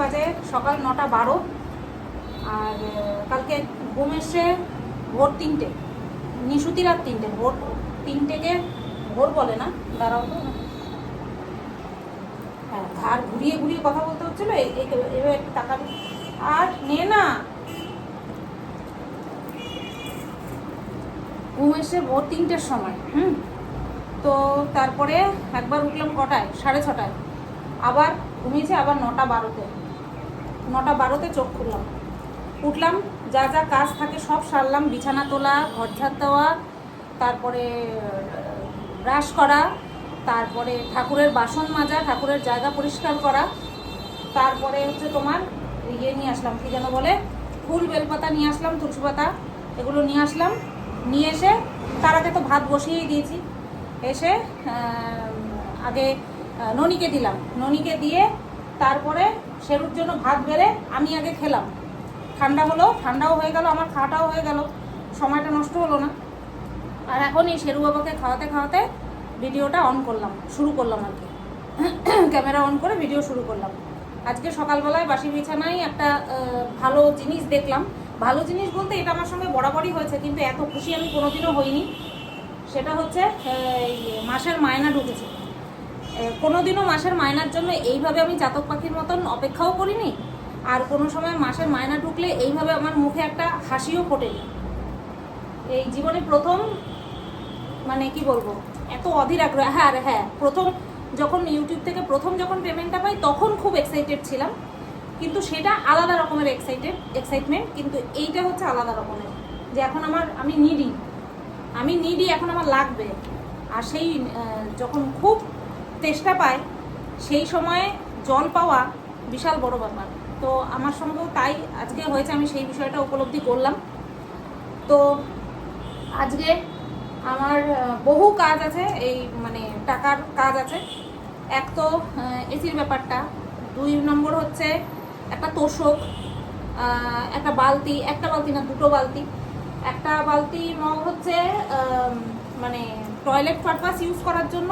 বাজে সকাল নটা বারো। আর কালকে ঘুম এসছে ভোর তিনটে। নিশুতি রাত তিনটে, ভোর তিনটেকে ভোর বলে না, দাঁড়াও তো। হ্যাঁ ঘাড় ঘুরিয়ে ঘুরিয়ে কথা বলতে হচ্ছিল এভাবে একটু তাকাবি আর নে না ঘুম এসে ভোর তিনটের সময়, হুম। তো তারপরে একবার উঠলাম কটায়? সাড়ে ছটায়। আবার ঘুমিয়েছে আবার নটা বারোতে। নটা বারোতে চোখ খুললাম। উঠলাম, যা যা কাজ থাকে সব সারলাম, বিছানা তোলা, ঘর ঝাড় দেওয়া, তারপরে ব্রাশ করা, তারপরে ঠাকুরের বাসন মাজা, ঠাকুরের জায়গা পরিষ্কার করা, তারপরে হচ্ছে তোমার ইয়ে নিয়ে আসলাম, কী যেন বলে, ফুল বেলপাতা নিয়ে আসলাম, তুলসী পাতা, এগুলো নিয়ে আসলাম, নিয়ে এসে তার আগে তো ভাত বসিয়েই দিয়েছি। এসে আগে ননিকে দিলাম। ননিকে দিয়ে তারপরে সেরুর জন্য ভাত বেড়ে আমি আগে খেলাম। ঠান্ডা হলো, ঠান্ডাও হয়ে গেল, আমার খাওয়াটাও হয়ে গেল। সময়টা নষ্ট হলো না। আর এখন এই শেরু বাবাকে খাওয়াতে খাওয়াতে ভিডিওটা অন করলাম, শুরু করলাম আর কি। ক্যামেরা অন করে ভিডিও শুরু করলাম। আজকে সকালবেলায় বাসি বিছানায় একটা ভালো জিনিস দেখলাম। ভালো জিনিস বলতে এটা আমার সঙ্গে বরাবরই হয়েছে, কিন্তু এত খুশি আমি কোনোদিনও হইনি। সেটা হচ্ছে মাসের মায়না ঢুকেছে। কোনোদিনও মাসের মায়নার জন্য এইভাবে আমি চাতক পাখির মতন অপেক্ষাও করিনি। আর কোনো সময় মাসের মায়না ঢুকলে এইভাবে আমার মুখে একটা হাসিও ফোটেনি। এই জীবনে প্রথম মানে কি বলব, এত অধীর আগ্রহ হ্যাঁ হ্যাঁ প্রথম যখন ইউটিউব থেকে প্রথম যখন পেমেন্টটা পাই তখন খুব এক্সাইটেড ছিলাম। কিন্তু সেটা আলাদা রকমের এক্সাইটেড এক্সাইটমেন্ট কিন্তু এইটা হচ্ছে আলাদা রকমের। যে এখন আমার, আমি নিডি আমি নিডি এখন আমার লাগবে। আর সেই যখন খুব তেষ্টা পায়, সেই সময়ে জল পাওয়া বিশাল বড় ব্যাপার। তো আমার সঙ্গেও তাই আজকে হয়েছে, আমি সেই বিষয়টা উপলব্ধি করলাম। তো আজকে আমার বহু কাজ আছে, এই মানে টাকার কাজ আছে। এক তো এসির ব্যাপারটা, দুই নম্বর হচ্ছে একটা তোষক একটা বালতি একটা বালতি না, দুটো বালতি। একটা বালতি মগ হচ্ছে মানে টয়লেট পারপাস ইউজ করার জন্য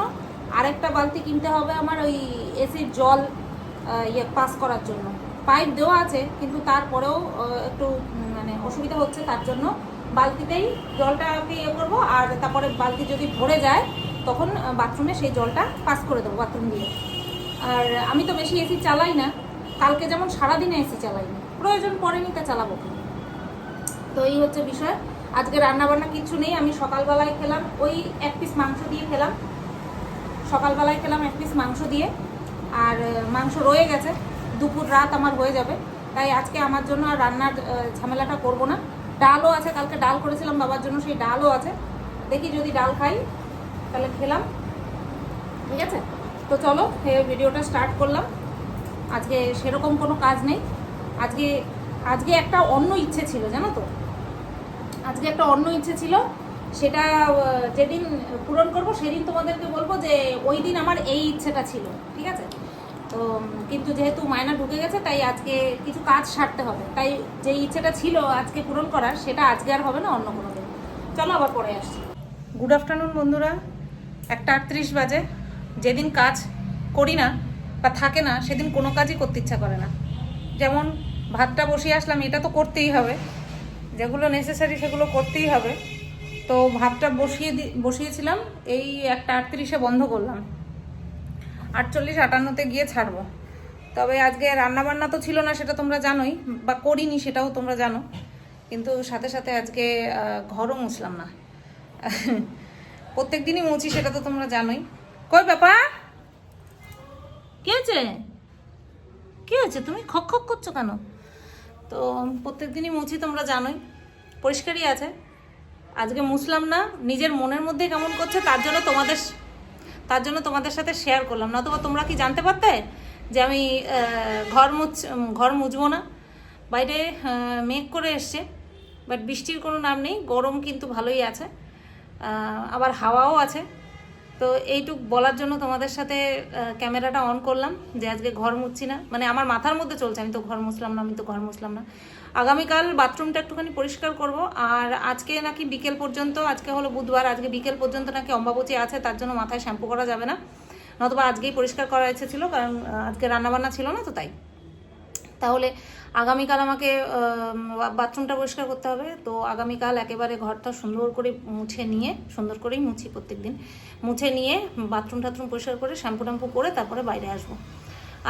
আরেকটা বালতি কিনতে হবে আমার ওই এসির জল ইয়ে পাস করার জন্য। পাইপ দেওয়া আছে, কিন্তু তারপরেও একটু মানে অসুবিধা হচ্ছে তার জন্য বালতিতেই জলটাকে ইয়ে করব, আর তারপরে বালতি যদি ভরে যায়, তখন বাথরুমে সেই জলটা পাস করে দেবো বাথরুম দিয়ে। আর আমি তো বেশি এসি চালাই না, কালকে যেমন সারাদিনে এসি চালাই না, প্রয়োজন পড়েনি তা চালাবো? তো এই হচ্ছে বিষয়। আজকে রান্না বান্না কিছু নেই, আমি সকালবেলায় খেলাম, ওই এক পিস মাংস দিয়ে খেলাম। সকালবেলায় খেলাম এক পিস মাংস দিয়ে। আর মাংস রয়ে গেছে। দুপুর রাত আমার হয়ে যাবে। তাই আজকে আমার জন্য আর রান্নার ঝামেলাটা করব না। ডালও আছে, কালকে ডাল করেছিলাম বাবার জন্য, সেই ডালও আছে। দেখি যদি ডাল খাই, তাহলে খেলাম। ঠিক আছে? তো চলো ভিডিওটা স্টার্ট করলাম। আজকে সেরকম কোনো কাজ নেই। আজকে আজকে একটা অন্য ইচ্ছে ছিল, জানো তো? আজকে একটা অন্য ইচ্ছে ছিল। সেটা যেদিন পূরণ করব সেদিন তোমাদেরকে বলব যে ওই দিন আমার এই ইচ্ছেটা ছিল, ঠিক আছে? তো কিন্তু যেহেতু মায়না ঢুকে গেছে, তাই আজকে কিছু কাজ সারতে হবে। তাই যে ইচ্ছেটা ছিল আজকে পূরণ করার, সেটা আজকে আর হবে না অন্য কোনো দিন চলো আবার পরে আসছি। গুড আফটারনুন বন্ধুরা। একটা আটত্রিশ বাজে। যেদিন কাজ করি না বা থাকে না, সেদিন কোনো কাজই করতে ইচ্ছা করে না। যেমন ভাতটা বসিয়ে আসলাম, এটা তো করতেই হবে। যেগুলো নেসেসারি সেগুলো করতেই হবে। তো ভাতটা বসিয়ে বসিয়েছিলাম। এই একটা আটত্রিশে বন্ধ করলাম। আটচল্লিশ, আটান্নতে গিয়ে ছাড়বো। তবে আজকে রান্নাবান্না তো ছিল না, সেটা তোমরা জানোই, বা করিনি সেটাও তোমরা জানো। কিন্তু সাথে সাথে আজকে ঘরও মুছলাম না। প্রত্যেক দিনই মুছি, সেটা তো তোমরা জানোই। কই ব্যাপার কে আছে কে আছে তুমি খক খক করছ কেন? তো প্রত্যেক দিনই মুছি, তোমরা জানোই। পরিষ্কারই আছে। আজকে মুসলাম না, নিজের মনের মধ্যে কেমন করছে তার জন্য তোমাদের তার জন্য তোমাদের সাথে শেয়ার করলাম। না তোমরা তোমরা কি জানতে পারতে যে আমি ঘর মুছ ঘর মুছবো না? বাইরে মেঘ করে এসছে বাট বৃষ্টির কোনো নাম নেই, গরম কিন্তু ভালোই আছে। আবার হাওয়াও আছে। তো এইটুক বলার জন্য তোমাদের সাথে ক্যামেরাটা অন করলাম যে আজকে ঘর মুছছি না। মানে আমার মাথার মধ্যে চলছে, আমি তো ঘর মুছলাম না, আমি তো ঘর মুছলাম না। আগামীকাল বাথরুমটা একটুখানি পরিষ্কার করব, আর আজকে নাকি বিকেল পর্যন্ত, আজকে হলো বুধবার, আজকে বিকেল পর্যন্ত নাকি অম্বাবচী আছে, তার জন্য মাথায় শ্যাম্পু করা যাবে না। নতুবা আজকেই পরিষ্কার করার ইচ্ছে ছিল, কারণ আজকে রান্নাবান্না ছিল না, তো তাই। তাহলে আগামীকাল আমাকে বাথরুমটা পরিষ্কার করতে হবে। তো আগামীকাল একেবারে ঘরটা সুন্দর করে মুছে নিয়ে, সুন্দর করেই মুছি প্রত্যেক দিন মুছে নিয়ে বাথরুম টাথরুম পরিষ্কার করে, শ্যাম্পু ট্যাম্পু করে তারপরে বাইরে আসব।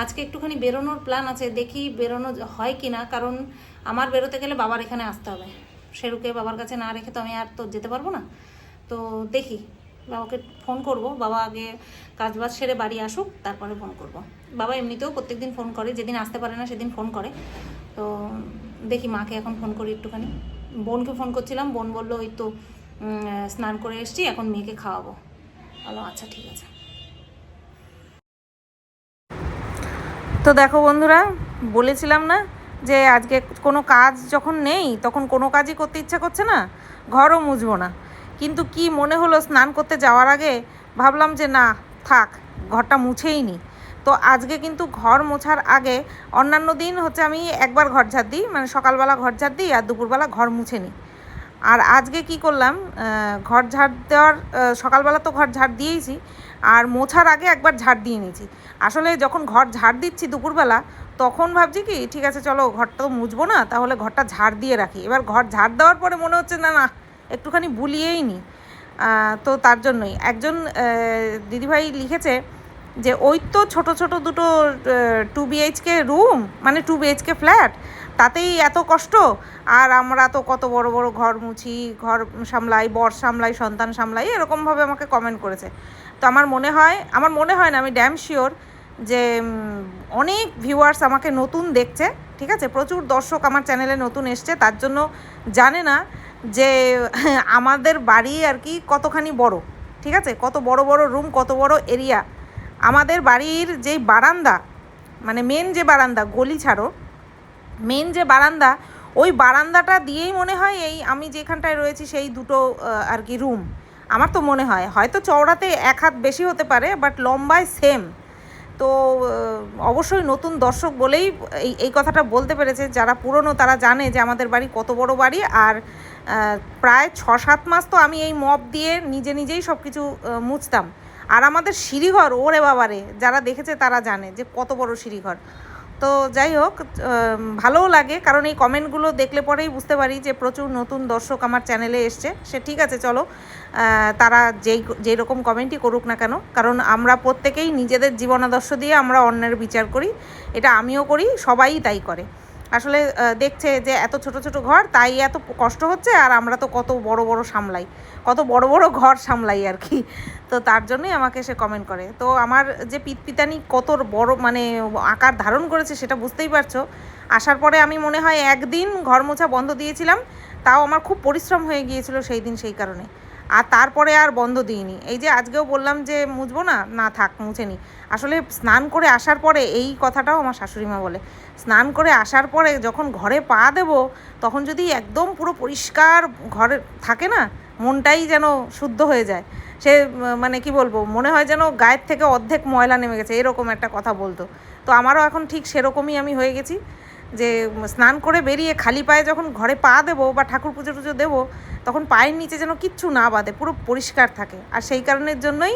আজকে একটুখানি বেরোনোর প্ল্যান আছে, দেখি বেরোনো হয় কি না কারণ আমার বেরোতে গেলে বাবার এখানে আসতে হবে। সেরুকে বাবার কাছে না রেখে তো আমি আর তো যেতে পারব না। তো দেখি। বাবাকে ফোন করব। বাবা আগে কাজ বাজ সেরে বাড়ি আসুক, তারপরে ফোন করব। বাবা এমনিতেও প্রত্যেক দিন ফোন করে, যেদিন আসতে পারে না সেদিন ফোন করে। তো দেখি মাকে এখন ফোন করি একটুখানি। বোনকে ফোন করছিলাম, বোন বলল, ওই তো স্নান করে এসছি, এখন মেয়েকে খাওয়াবো। বলো আচ্ছা ঠিক আছে। তো দেখো বন্ধুরা, বলেছিলাম না যে আজকে কোনো কাজ যখন নেই, তখন কোনো কাজই করতে ইচ্ছা করছে না। ঘরও মুছবো না। কিন্তু কি মনে হলো স্নান করতে যাওয়ার আগে? ভাবলাম যে না, থাক, ঘরটা মুছেই নি। তো আজকে কিন্তু ঘর মোছার আগে অন্যান্য দিন হচ্ছে আমি একবার ঘর ঝাড় দিই মানে সকালবেলা ঘর ঝাড় দিই আর দুপুরবেলা ঘর মুছে নিই আর আজকে কি করলাম ঘর ঝাড় দেওয়ার সকালবেলা তো ঘর ঝাড় দিয়েইছি, আর মোছার আগে একবার ঝাড় দিয়ে নিয়েছি। আসলে যখন ঘর ঝাড় দিচ্ছি দুপুরবেলা, তখন ভাবছি কি, ঠিক আছে, চলো ঘরটা তো মুছবো না, তাহলে ঘরটা ঝাড় দিয়ে রাখি। এবার ঘর ঝাড় দেওয়ার পরে মনে হচ্ছে না না একটুখানি ভুলিয়েই নি। তো তার জন্যই। একজন দিদিভাই লিখেছে যে, ওই তো ছোট ছোট দুটো টু বিএইচকে রুম মানে টু বিএইচকে ফ্ল্যাট তাতেই এত কষ্ট। আর আমরা তো কত বড় বড় ঘর মুছি, ঘর সামলাই, বর সামলাই, সন্তান সামলাই, এরকমভাবে আমাকে কমেন্ট করেছে। তো আমার মনে হয়, আমার মনে হয় না, আমি ড্যাম শিওর যে অনেক ভিউয়ার্স আমাকে নতুন দেখছে, ঠিক আছে? প্রচুর দর্শক আমার চ্যানেলে নতুন এসছে, তার জন্য জানে না যে আমাদের বাড়ি আর কি কতখানি বড়, ঠিক আছে? কত বড় বড় রুম কত বড় এরিয়া আমাদের বাড়ির যেই বারান্দা মানে মেন যে বারান্দা, গলি ছাড়ো মেন যে বারান্দা, ওই বারান্দাটা দিয়েই মনে হয় এই আমি যেখানটায় রয়েছি সেই দুটো আর কি রুম আমার তো মনে হয়, হয়তো চওড়াতে এক হাত বেশি হতে পারে বাট লম্বায় সেম তো অবশ্যই নতুন দর্শক বলেই এই এই কথাটা বলতে পেরেছে, যারা পুরনো তারা জানে যে আমাদের বাড়ি কত বড় বাড়ি, আর প্রায় ছ সাত মাস তো আমি এই মপ দিয়ে নিজে নিজেই সব কিছু মুছতাম। আর আমাদের সিঁড়িঘর, ওরে বাবারে, যারা দেখেছে তারা জানে যে কত বড় সিঁড়িঘর। তো যাই হোক ভালোও লাগে, কারণ এই কমেন্টগুলো দেখলে পরেই বুঝতে পারি যে প্রচুর নতুন দর্শক আমার চ্যানেলে এসছে। সে ঠিক আছে, চলো তারা যেই যেই রকম কমেন্টই করুক না কেন, কারণ আমরা প্রত্যেকেই নিজেদের জীবনাদর্শ দিয়ে আমরা অন্যের বিচার করি। এটা আমিও করি, সবাই তাই করে। আসলে দেখছে যে এত ছোট ছোট ঘর, তাই এত কষ্ট হচ্ছে আর আমরা তো কত বড় বড় সামলাই। কত বড় বড় ঘর সামলাই আর কি। তো তার জন্যই আমাকে সে কমেন্ট করে। তো আমার যে পিতপিতানি কত বড় মানে আকার ধারণ করেছে সেটা বুঝতেই পারছ। আসার পরে আমি মনে হয় একদিন ঘর মোছা বন্ধ দিয়েছিলাম, তাও আমার খুব পরিশ্রম হয়ে গিয়েছিল সেই দিন সেই কারণে। আর তারপরে আর বন্ধ দিইনি। এই যে আজকেও বললাম যে মুছবো না না থাক, মুছে নি। আসলে স্নান করে আসার পরে এই কথাটাও আমার শাশুড়ি মা বলে। স্নান করে আসার পরে যখন ঘরে পা দেব, তখন যদি একদম পুরো পরিষ্কার ঘরে থাকে না, মনটাই যেন শুদ্ধ হয়ে যায়। সে মানে কি বলব, মনে হয় যেন গায়ের থেকে অর্ধেক ময়লা নেমে গেছে, এরকম একটা কথা বলতো। তো আমারও এখন ঠিক সেরকমই আমি হয়ে গেছি। যে স্নান করে বেরিয়ে খালি পায়ে যখন ঘরে পা দেবো বা ঠাকুর পুজো টুজো দেবো, তখন পায়ের নিচে যেন কিচ্ছু না বাঁধে, পুরো পরিষ্কার থাকে। আর সেই কারণের জন্যই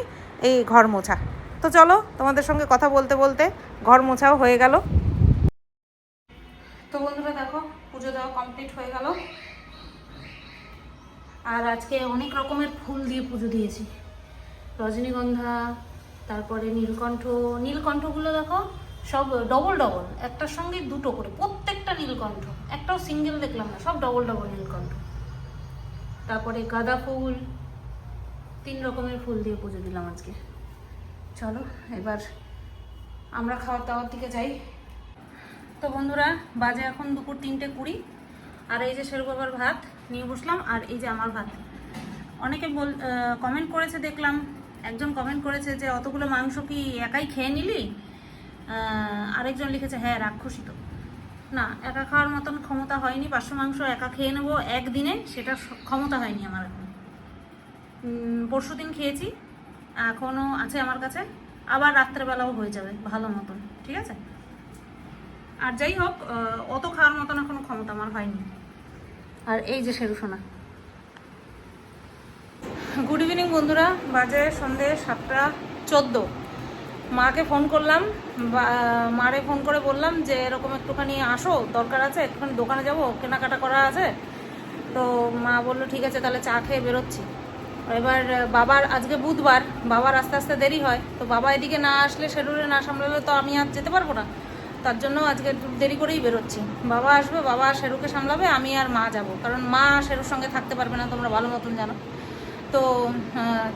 এই ঘর মোছা। তো চলো, তোমাদের সঙ্গে কথা বলতে বলতে ঘর মোছাও হয়ে গেল। তো বন্ধুরা দেখো, পুজো দেওয়া কমপ্লিট হয়ে গেল। আর আজকে অনেক রকমের ফুল দিয়ে পুজো দিয়েছি। রজনীগন্ধা, তারপরে নীলকণ্ঠ। নীলকণ্ঠগুলো দেখো সব ডবল ডবল একটার সঙ্গে দুটো করে, প্রত্যেকটা নীলকণ্ঠ। একটাও সিঙ্গেল দেখলাম না, সব ডবল ডবল নীলকণ্ঠ। তারপরে গাঁদা ফুল, তিন রকমের ফুল দিয়ে পুজো দিলাম আজকে। চলো, এবার আমরা খাওয়ার দাওয়ার দিকে যাই। তো বন্ধুরা, বাজে এখন দুপুর তিনটে কুড়ি। আর এই যে শেরু বাবার ভাত নিয়ে বসলাম, আর এই যে আমার ভাত। অনেকে বল কমেন্ট করেছে দেখলাম। একজন কমেন্ট করেছে যে, অতগুলো মাংস কি একাই খেয়ে নিলি? আরেকজন লিখেছে হ্যাঁ রাক্ষসী তো। না, একা খাওয়ার মতন ক্ষমতা হয়নি, পাঁচশো মাংস একা খেয়ে নেব একদিনে, সেটা ক্ষমতা হয়নি আমার এখন। পরশু দিন খেয়েছি এখনও আছে আমার কাছে, আবার রাত্রেবেলাও হয়ে যাবে, ভালো মতন, ঠিক আছে? আর যাই হোক অত খাওয়ার মতন এখনও ক্ষমতা আমার হয়নি। আর এই যে শেরু সোনা। গুড ইভিনিং বন্ধুরা, বাজে সন্ধে সাতটা চোদ্দ। মাকে ফোন করলাম মারে ফোন করে বললাম যে, এরকম একটুখানি আসো, দরকার আছে, একটুখানি দোকানে যাব, কেনাকাটা করা আছে। তো মা বলল, ঠিক আছে, তাহলে চা খেয়ে বেরোচ্ছি। এবার, বাবার, আজকে বুধবার, বাবার আস্তে আস্তে দেরি হয়। তো বাবা এদিকে না আসলে শেডুলে না সামলালে তো আমি আর যেতে পারব না। তার জন্য আজকে দেরি করেই বেরোচ্ছি। বাবা আসবে, বাবা শেরুকে সামলাবে, আমি আর মা যাব। কারণ মা শেরুর সঙ্গে থাকতে পারবে না, তোমরা ভালো মতন জানো। তো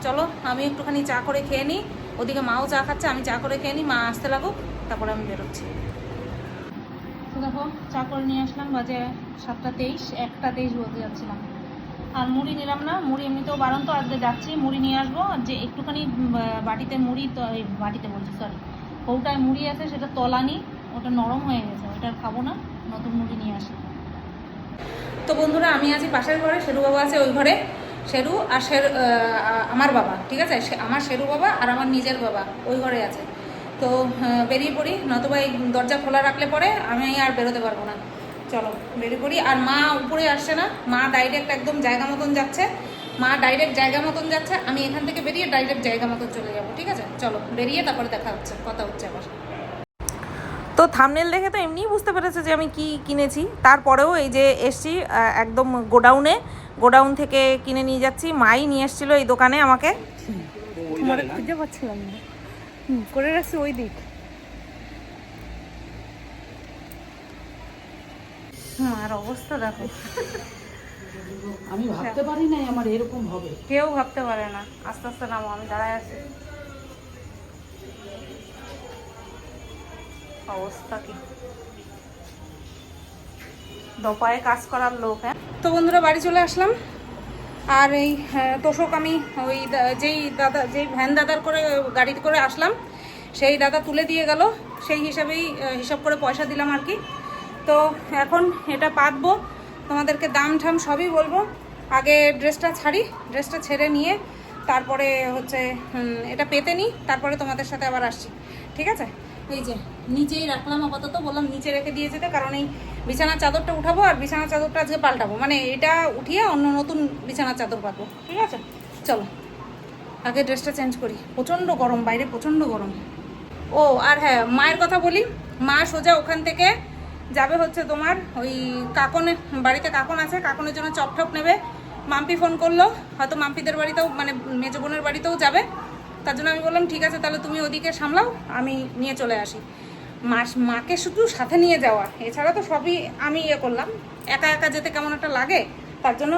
চলো, আমি একটুখানি চা করে খেয়ে নিই। ওদিকে মাও চা খাচ্ছে, আমি চা করে খেয়ে নিই, মা আসতে লাগুক, তারপরে আমি বেরোচ্ছি। তো দেখো, চা করে নিয়ে আসলাম, বাজে সাতটা তেইশ, একটা তেইশ বলতে যাচ্ছিলাম। আর মুড়ি নিলাম না, মুড়ি এমনিতেও বারণ তো আজকে যাচ্ছি মুড়ি নিয়ে আসব, আর যে একটুখানি বাটিতে মুড়ি, তো বাটিতে বলছি সরি কৌটায় মুড়ি আছে, সেটা তলানি, ওটা নরম হয়ে গেছে ওটা খাব না, নতুন মুড়ি নিয়ে আসি তো বন্ধুরা, আমি আছি পাশের ঘরে বাবা আছে ওই ঘরে শেরু আর শেরু আমার বাবা, ঠিক আছে? আমার শেরু বাবা আর আমার নিজের বাবা, ওই ঘরে আছে। তো বেরিয়ে পড়ি, নতুবা এই দরজা খোলা রাখলে পরে আমি আর বেরোতে পারব না। চলো, বেরিয়ে পড়ি। আর মা উপরে আসছে না। মা ডাইরেক্ট একদম জায়গা মতন যাচ্ছে। মা ডাইরেক্ট জায়গা মতন যাচ্ছে। আমি এখান থেকে বেরিয়ে ডাইরেক্ট জায়গা মতন চলে যাব, ঠিক আছে? চলো, বেরিয়ে তারপরে দেখা হচ্ছে, কথা হচ্ছে আবার। তো থামনেল দেখে তো এমনিই বুঝতে পেরেছে যে আমি কি কিনেছি। তারপরেও এই যে এসছি একদম গোডাউনে গোডাউন থেকে কিনে নিয়ে যাচ্ছি। মাই নিয়ে এসেছিল এই দোকানে আমাকে। খুঁজে পাচ্ছিলাম না। করে রাখছি ওই দিক। হুম আর অবস্থা দেখো। আমি ভাবতে পারি নাই আমার এরকম হবে। কেউ ভাবতে পারে না। আস্তে আস্তে নামো আমি দাঁড়ায় আছি। অবস্থা কি? দপায়ে কাজ করার লোক হ্যাঁ? তো বন্ধুরা বাড়ি চলে আসলাম। আর এই হ্যাঁ, তোষক আমি ওই যেই দাদা যেই ভ্যান দাদার করে গাড়িতে করে আসলাম সেই দাদা তুলে দিয়ে গেল। সেই হিসাবেই হিসাব করে পয়সা দিলাম আর কি। তো এখন এটা পাতবো। তোমাদেরকে দাম ঠাম সবই বলব। আগে ড্রেসটা ছাড়ি ড্রেসটা ছেড়ে নিয়ে তারপরে হচ্ছে এটা পেতে নিই তারপরে তোমাদের সাথে আবার আসছি। ঠিক আছে? এই যে নিচেই রাখলাম আপাতত, বললাম নিচে রেখে দিয়ে যেতে, কারণ এই বিছানার চাদরটা উঠাবো আর বিছানার চাদরটা আজকে পাল্টাবো। মানে এটা উঠিয়ে অন্য নতুন বিছানার চাদর পাবো ঠিক আছে? চলো, আগে ড্রেসটা চেঞ্জ করি। প্রচণ্ড গরম বাইরে, প্রচণ্ড গরম। ও, আর হ্যাঁ মায়ের কথা বলি। মা সোজা ওখান থেকে যাবে হচ্ছে তোমার ওই কাকনের বাড়িতে, কাকন আছে, কাকনের জন্য চপ নেবে। মাম্পি ফোন করল, হয়তো মাম্পিদের বাড়িতেও মানে মেজো বোনের বাড়িতেও যাবে। তার জন্য আমি বললাম, ঠিক আছে, তাহলে তুমি ওদিকে সামলাও, আমি নিয়ে চলে আসি। মাস, মাকে শুধু সাথে নিয়ে যাওয়া, এছাড়া তো সবই আমি ইয়ে করলাম। একা একা যেতে কেমন একটা লাগে, তার জন্য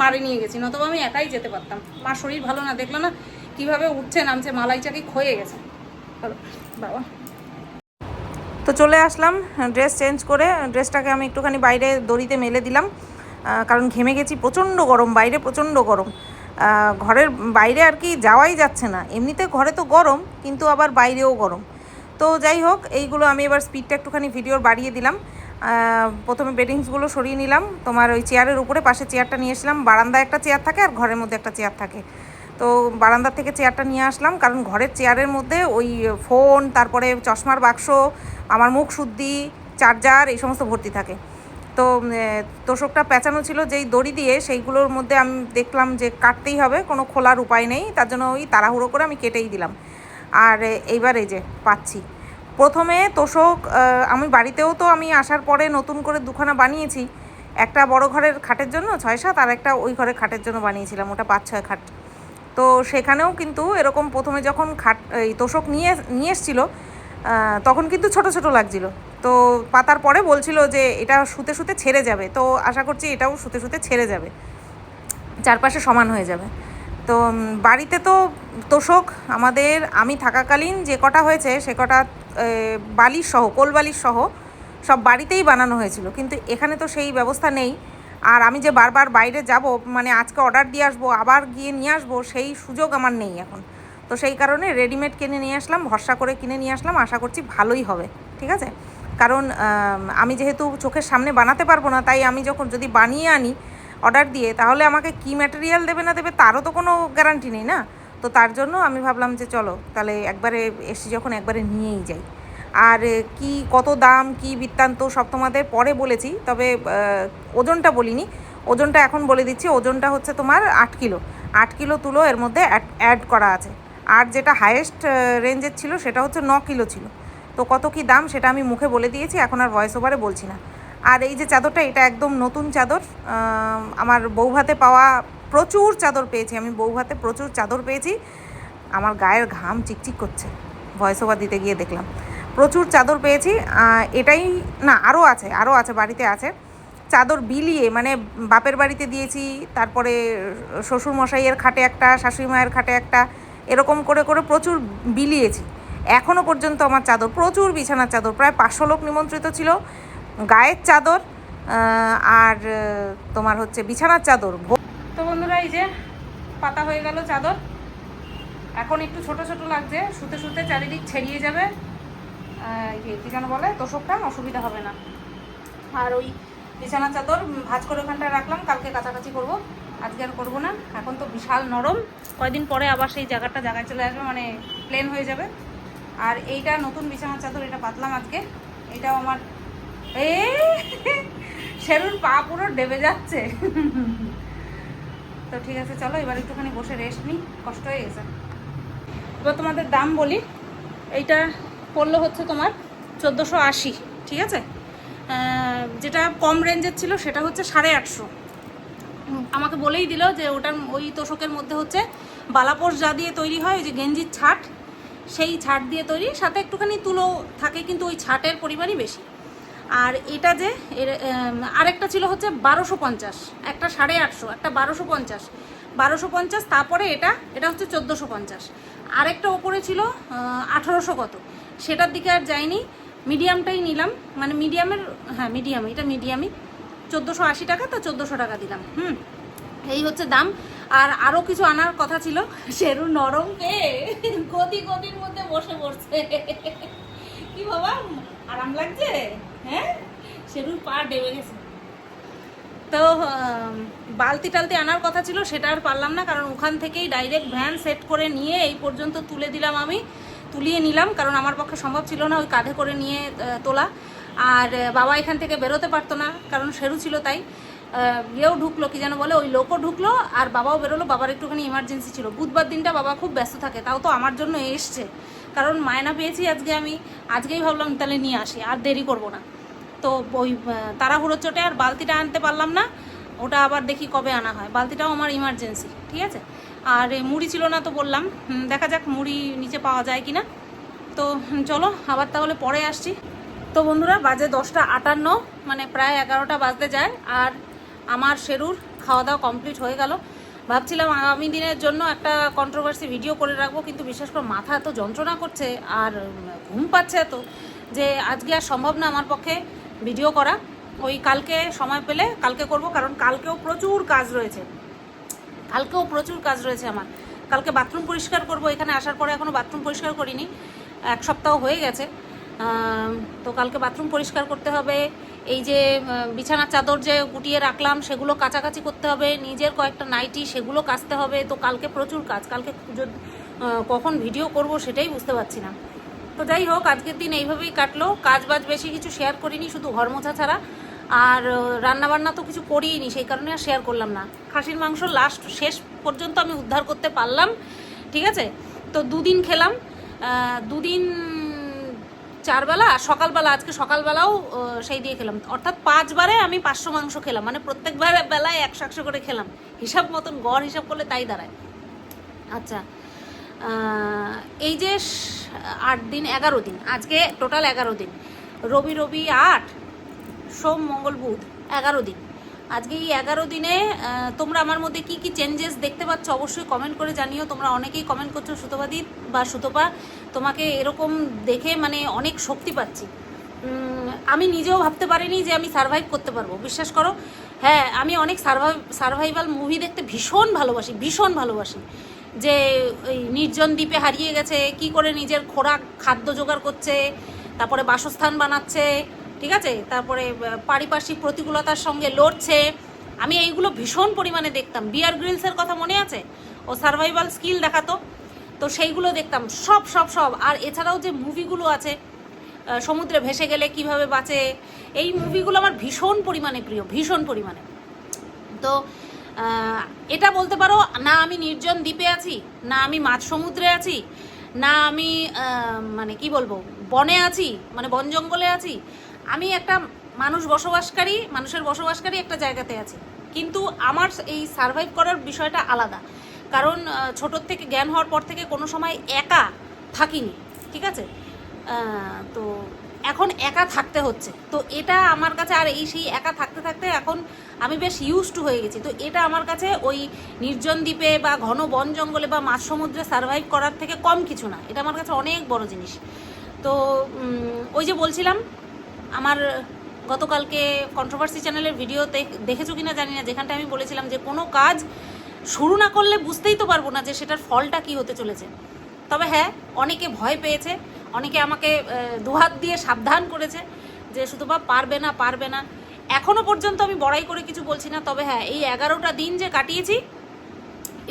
মারে নিয়ে গেছি, নতবা আমি একাই যেতে পারতাম। মার শরীর ভালো না, দেখল না কীভাবে উঠছে, নামছে, মালাই চাকি ক্ষয়ে গেছে। বাবা। তো চলে আসলাম, ড্রেস চেঞ্জ করে, ড্রেসটাকে আমি একটুখানি বাইরে দড়িতে মেলে দিলাম কারণ ঘেমে গেছি, প্রচণ্ড গরম, বাইরে প্রচণ্ড গরম। ঘরের বাইরে আর কি যাওয়াই যাচ্ছে না। এমনিতে ঘরে তো গরম, কিন্তু আবার বাইরেও গরম। তো যাই হোক, এইগুলো আমি এবার স্পিডটা একটুখানি ভিডিওর বাড়িয়ে দিলাম। প্রথমে বেডিংসগুলো সরিয়ে নিলাম। তোমার ওই চেয়ারের উপরে, পাশে চেয়ারটা নিয়ে এসলাম বারান্দায় একটা চেয়ার থাকে আর ঘরের মধ্যে একটা চেয়ার থাকে। তো বারান্দা থেকে চেয়ারটা নিয়ে আসলাম। কারণ ঘরের চেয়ারের মধ্যে ওই ফোন তারপরে চশমার বাক্স, আমার মুখ শুদ্ধি চার্জার এই সমস্ত ভর্তি থাকে। তো তোষকটা পেঁচানো ছিল যেই দড়ি দিয়ে, সেইগুলোর মধ্যে আমি দেখলাম যে কাটতেই হবে, কোনো খোলার উপায় নেই, তার জন্য ওই তাড়াহুড়ো করে আমি কেটেই দিলাম। আর এইবার এই যে পাচ্ছি। প্রথমে তোষক আমি বাড়িতেও তো আমি আসার পরে নতুন করে দুখানা বানিয়েছি, একটা বড় ঘরের খাটের জন্য ছয় সাত, আর একটা ওই ঘরের খাটের জন্য বানিয়েছিলাম, ওটা পাঁচ ছয় খাট। তো সেখানেও কিন্তু এরকম প্রথমে যখন খাট, এই তোষক নিয়ে নিয়ে এসছিলো তখন কিন্তু ছোট ছোট লাগছিল। তো পাতার পরে বলছিল যে এটা শুতে শুতে ছেড়ে যাবে। তো আশা করছি এটাও শুতে শুতে ছেড়ে যাবে। চারপাশে সমান হয়ে যাবে। তো বাড়িতে তো তোষক, আমাদের, আমি থাকাকালীন যে কটা হয়েছে সে কটা বালির সহ, কোল বালিশ সহ সব বাড়িতেই বানানো হয়েছিল। কিন্তু এখানে তো সেই ব্যবস্থা নেই। আর আমি যে বারবার বাইরে যাব মানে আজকে অর্ডার দিয়ে আসব, আবার গিয়ে নিয়ে আসব, সেই সুযোগ আমার নেই এখন। তো সেই কারণে রেডিমেড কিনে নিয়ে আসলাম, ভরসা করে কিনে নিয়ে আসলাম, আশা করছি ভালোই হবে। ঠিক আছে? কারণ, আমি যেহেতু চোখের সামনে বানাতে পারব না, তাই আমি যখন যদি বানিয়ে আনি অর্ডার দিয়ে, তাহলে আমাকে কি ম্যাটেরিয়াল দেবে না দেবে তারও তো কোনো গ্যারান্টি নেই না? তো তার জন্য আমি ভাবলাম যে চলো, তাহলে একবারে এসে যখন একবারে নিয়েই যাই। আর কি, কত দাম, কি বৃত্তান্ত সব তোমাদের পরে বলেছি, তবে ওজনটা বলিনি। ওজনটা এখন বলে দিচ্ছি, ওজনটা হচ্ছে তোমার আট কিলো। আট কিলো তুলো, এর মধ্যে অ্যাড করা আছে। আর যেটা হায়েস্ট রেঞ্জের ছিল, সেটা হচ্ছে ন কিলো ছিল। তো কত কি দাম সেটা আমি মুখে বলে দিয়েছি এখন আর ভয়েস ওভারে বলছি না। আর এই যে চাদরটা এটা একদম নতুন চাদর। আম, আমার বৌভাতে পাওয়া প্রচুর চাদর পেয়েছি আমি বৌভাতে প্রচুর চাদর পেয়েছি। আমার গায়ের ঘাম চিকচিক করছে ভয়েস ওভার দিতে গিয়ে দেখলাম। প্রচুর চাদর পেয়েছি এটাই না আরও আছে আরও আছে বাড়িতে আছে। চাদর বিলিয়ে মানে বাপের বাড়িতে দিয়েছি তারপরে শ্বশুর মশাইয়ের খাটে একটা শাশুড়ি মায়ের খাটে একটা এরকম করে করে প্রচুর বিলিয়েছি। এখনও পর্যন্ত আমার চাদর, প্রচুর বিছানার চাদর, প্রায় পাঁচশো লোক নিমন্ত্রিত ছিল। গায়ের চাদর আর তোমার হচ্ছে বিছানার চাদর। তো বন্ধুরা, এই যে পাতা হয়ে গেল চাদর। এখন একটু ছোট ছোট লাগছে, শুতে শুতে চারিদিক ছেড়িয়ে যাবে। কী যেন বলে তোষকটা অসুবিধা হবে না। আর ওই বিছানার চাদর ভাজ করে ওখানটায় রাখলাম, কালকে কাছাকাছি করব। আজকে আর করব না। এখন তো বিশাল নরম। কয়দিন পরে আবার সেই জায়গাটা জায়গায় চলে আসবে মানে প্লেন হয়ে যাবে। আর এইটা নতুন বিছানার চাদর, এটা পাতলাম আজকে। এটাও আমার এ শেরুর পা পুরো ডেবে যাচ্ছে। তো ঠিক আছে, চলো এবার একটুখানি বসে রেস্ট নিই, কষ্ট হয়ে গেছে। এবার তোমাদের দাম বলি। এইটা পড়ল হচ্ছে তোমার চোদ্দোশো আশি, ঠিক আছে? যেটা কম রেঞ্জের ছিল সেটা হচ্ছে সাড়ে আটশো। আমাকে বলেই দিল যে ওটার ওই তোষকের মধ্যে হচ্ছে বালাপোষ যা দিয়ে তৈরি হয়, ওই যে গেঞ্জির ছাট সেই ছাট দিয়ে তৈরি। সাথে একটুখানি তুলো থাকে, কিন্তু ওই ছাটের পরিমাণই বেশি। আর এটা যে, এর আরেকটা ছিল হচ্ছে বারোশো পঞ্চাশ। একটা সাড়ে আটশো, একটা বারোশো পঞ্চাশ। বারোশো পঞ্চাশ, তারপরে এটা এটা হচ্ছে চোদ্দোশো পঞ্চাশ। আরেকটা ওপরে ছিল আঠারোশো কত। সেটার দিকে আর যাইনি। মিডিয়ামটাই নিলাম। মানে মিডিয়ামের হ্যাঁ মিডিয়াম, এটা মিডিয়ামই। চোদ্দোশো আশি টাকা, তো চোদ্দোশো টাকা দিলাম। হুম, এই হচ্ছে দাম। আর আরও কিছু আনার কথা ছিল সেরু নরম পেয়ে গদি গদির মধ্যে বসে পড়ছে। কি বাবা, আরাম লাগছে? হ্যাঁ? সেরুর পা ডেবে গেছে। তো বালতি টালতি আনার কথা ছিল, সেটা আর পারলাম না, কারণ ওখান থেকেই ডাইরেক্ট ভ্যান সেট করে নিয়ে এই পর্যন্ত তুলে দিলাম আমি, তুলিয়ে নিলাম, কারণ আমার পক্ষে সম্ভব ছিল না ওই কাঁধে করে নিয়ে তোলা। আর, বাবা এখান থেকে বেরোতে পারতো না, কারণ সেরু ছিল তাই। ইয়েও ঢুকলো, কি যেন বলে, ওই লোকও ঢুকলো, আর বাবাও বেরোলো। বাবার একটুখানি ইমার্জেন্সি ছিল। বুধবার দিনটা বাবা খুব ব্যস্ত থাকে, তাও তো আমার জন্য এসছে। কারণ মায়না পেয়েছি আজকে আমি, আজকেই ভাবলাম তাহলে নিয়ে আসি, আর দেরি করব না। তো ওই তাড়াহুড়োর চোটে আর বালতিটা আনতে পারলাম না, ওটা আবার দেখি কবে আনা হয়। বালতিটাও আমার ইমার্জেন্সি ঠিক আছে? আর মুড়ি ছিল না তো বললাম দেখা যাক মুড়ি নিচে পাওয়া যায় কি না তো চলো, আবার তাহলে পরে আসছি। তো বন্ধুরা, বাজে দশটা আটান্ন মানে প্রায় এগারোটা বাজতে যায়, আর আমার শেরুর খাওয়া দাওয়া কমপ্লিট হয়ে গেল। ভাবছিলাম আগামী দিনের জন্য একটা কন্ট্রোভার্সি ভিডিও করে রাখব, কিন্তু বিশেষ করে, মাথা এত যন্ত্রণা করছে আর ঘুম পাচ্ছে এত যে আজকে আর সম্ভব না আমার পক্ষে ভিডিও করা। ওই কালকে সময় পেলে কালকে করব, কারণ কালকেও প্রচুর কাজ রয়েছে। কালকেও প্রচুর কাজ রয়েছে আমার। কালকে বাথরুম পরিষ্কার করব, এখানে আসার পরে এখনও বাথরুম পরিষ্কার করিনি। এক সপ্তাহ হয়ে গেছে। তো কালকে বাথরুম পরিষ্কার করতে হবে। এই যে বিছানার চাদর যে গুটিয়ে রাখলাম, সেগুলো কাছাকাছি করতে হবে। নিজের কয়েকটা নাইটি, সেগুলো কাচতে হবে। তো কালকে প্রচুর কাজ। কালকে কখন ভিডিও করব সেটাই বুঝতে পারছি না। তো যাই হোক, আজকের দিন এইভাবেই কাটলো। কাজ বাজ বেশি কিছু শেয়ার করিনি, শুধু ঘর মোছা ছাড়া। আর রান্নাবান্না তো কিছু করিনি সেই কারণে আর শেয়ার করলাম না। খাসির মাংস লাস্ট শেষ পর্যন্ত আমি উদ্ধার করতে পারলাম। ঠিক আছে? তো দুদিন খেলাম। দুদিন চারবেলা, সকালবেলা, আজকে সকালবেলাও সেই দিয়ে খেলাম। অর্থাৎ পাঁচবারে আমি পাঁচশো মাংস খেলাম। মানে প্রত্যেকবার বেলায় একশো একশো করে খেলাম। হিসাব মতন, গড় হিসাব করলে তাই দাঁড়ায়। আচ্ছা এই যে আট দিন, এগারো দিন, আজকে টোটাল এগারো দিন। রবি রবি আট, সোম, মঙ্গল, বুধ, এগারো দিন। আজকে এই এগারো দিনে তোমরা আমার মধ্যে কি কি চেঞ্জেস দেখতে পাচ্ছ অবশ্যই কমেন্ট করে জানিও। তোমরা অনেকেই কমেন্ট করছ সুতোপাদি বা সুতোপা। তোমাকে এরকম দেখে মানে অনেক শক্তি পাচ্ছি। আমি নিজেও ভাবতে পারিনি যে আমি সার্ভাইভ করতে পারব। বিশ্বাস করো হ্যাঁ আমি অনেক সার্ভাইভ সার্ভাইভাল মুভি দেখতে ভীষণ ভালোবাসি ভীষণ ভালোবাসি। যে ওই নির্জন দ্বীপে হারিয়ে গেছে, কি করে নিজের খোরাক, খাদ্য জোগাড় করছে, তারপরে বাসস্থান বানাচ্ছে ঠিক আছে? তারপরে পারিপার্শ্বিক প্রতিকূলতার সঙ্গে লড়ছে। আমি এইগুলো ভীষণ পরিমাণে দেখতাম। বিয়ার গ্রিলসের কথা মনে আছে? ও সার্ভাইভাল স্কিল দেখাতো। তো সেইগুলো দেখতাম। সব সব সব। আর এছাড়াও যে মুভিগুলো আছে সমুদ্রে ভেসে গেলে কীভাবে বাঁচে, এই মুভিগুলো আমার ভীষণ পরিমাণে প্রিয়, ভীষণ পরিমাণে। তো এটা বলতে পারো, না আমি নির্জন দ্বীপে আছি, না আমি মাঝ সমুদ্রে আছি, না আমি মানে কি বলব, বনে আছি মানে বন জঙ্গলে আছি আমি একটা মানুষ বসবাসকারী, মানুষের বসবাসকারী একটা জায়গাতে আছি। কিন্তু আমার এই সার্ভাইভ করার বিষয়টা আলাদা। কারণ ছোটোর থেকে জ্ঞান হওয়ার পর থেকে কোনো সময় একা থাকিনি, ঠিক আছে? তো এখন একা থাকতে হচ্ছে। তো এটা আমার কাছে আর এই সেই একা থাকতে থাকতে এখন আমি বেশ ইউজ টু হয়ে গেছি। তো এটা আমার কাছে ওই নির্জন দ্বীপে বা ঘন বন জঙ্গলে বা মাঝ সমুদ্রে সার্ভাইভ করার থেকে কম কিছু না। এটা আমার কাছে অনেক বড় জিনিস। তো ওই যে বলছিলাম আমার গতকালকে কন্ট্রোভার্সি চ্যানেলের ভিডিও দেখেছ কিনা জানি না যেখানটা আমি বলেছিলাম যে কোনো কাজ শুরু না করলে বুঝতেই তো পারব না যে সেটার ফলটা কি হতে চলেছে। তবে হ্যাঁ অনেকে ভয় পেয়েছে, অনেকে আমাকে দুহাত দিয়ে সাবধান করেছে যে শুধু বা পারবে না পারবে না। এখনও পর্যন্ত আমি বড়াই করে কিছু বলছি না, তবে হ্যাঁ এই এগারোটা দিন যে কাটিয়েছি,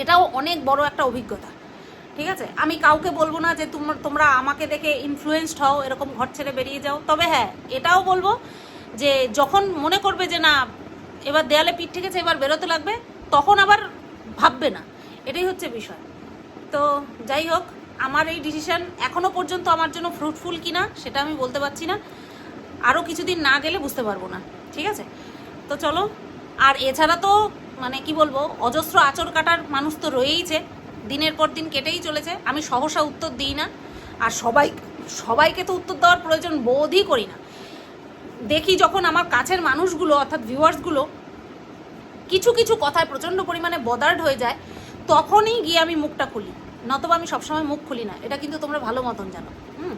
এটাও অনেক বড় একটা অভিজ্ঞতা। ঠিক আছে? আমি কাউকে বলব না যে তোমরা আমাকে দেখে ইনফ্লুয়েসড হও, এরকম ঘর ছেড়ে বেরিয়ে যাও। তবে হ্যাঁ এটাও বলব যে যখন মনে করবে যে না, এবার দেয়ালে পিঠ ঠেকেছে, এবার বেরোতে লাগবে, তখন আবার ভাববে না। এটাই হচ্ছে বিষয়। তো যাই হোক, আমার এই ডিসিশন এখনও পর্যন্ত আমার জন্য ফ্রুটফুল কিনা, সেটা আমি বলতে পারছি না। আরও কিছুদিন না গেলে বুঝতে পারব না, ঠিক আছে? তো চলো, আর এছাড়া তো মানে কি বলব, অজস্র আচর কাটার মানুষ তো রয়েইছে। দিনের পর দিন কেটেই চলেছে। আমি সহসা উত্তর দিই না। আর সবাই, সবাইকে তো উত্তর দেওয়ার প্রয়োজন বোধই করি না। দেখি যখন আমার কাছের মানুষগুলো, অর্থাৎ ভিউয়ার্সগুলো, কিছু কিছু কথায় প্রচণ্ড পরিমাণে বদার্ড হয়ে যায়, তখনই গিয়ে আমি মুখটা খুলি। নতবা আমি সবসময় মুখ খুলি না। এটা কিন্তু তোমরা ভালো মতন জানো। হুম?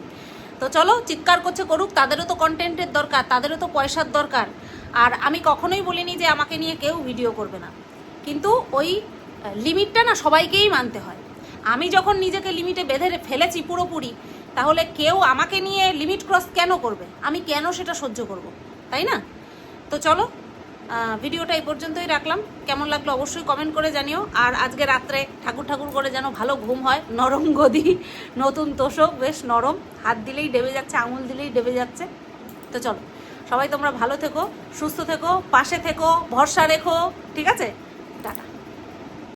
তো চলো, চিৎকার করছে করুক, তাদেরও তো কন্টেন্টের দরকার, তাদেরও তো পয়সার দরকার। আর আমি কখনোই বলিনি যে আমাকে নিয়ে কেউ ভিডিও করবে না। কিন্তু ওই লিমিটটা না সবাইকেই মানতে হয়। আমি যখন নিজেকে লিমিটে বেঁধে ফেলেছি পুরোপুরি, তাহলে কেউ আমাকে নিয়ে লিমিট ক্রস কেন করবে? আমি কেন সেটা সহ্য করব? তাই না? তো চলো ভিডিওটা এই পর্যন্তই রাখলাম। কেমন লাগল অবশ্যই কমেন্ট করে জানিও। আর আজকে রাত্রে ঠাকুর ঠাকুর করে যেন ভালো ঘুম হয়, নরম গদি, নতুন তোষক, বেশ নরম। হাত দিলেই ডেবে যাচ্ছে, আঙুল দিলেই ডেবে যাচ্ছে। তো চলো, সবাই তোমরা ভালো থেকো, সুস্থ থেকো, পাশে থেকো, ভরসা রেখো, ঠিক আছে?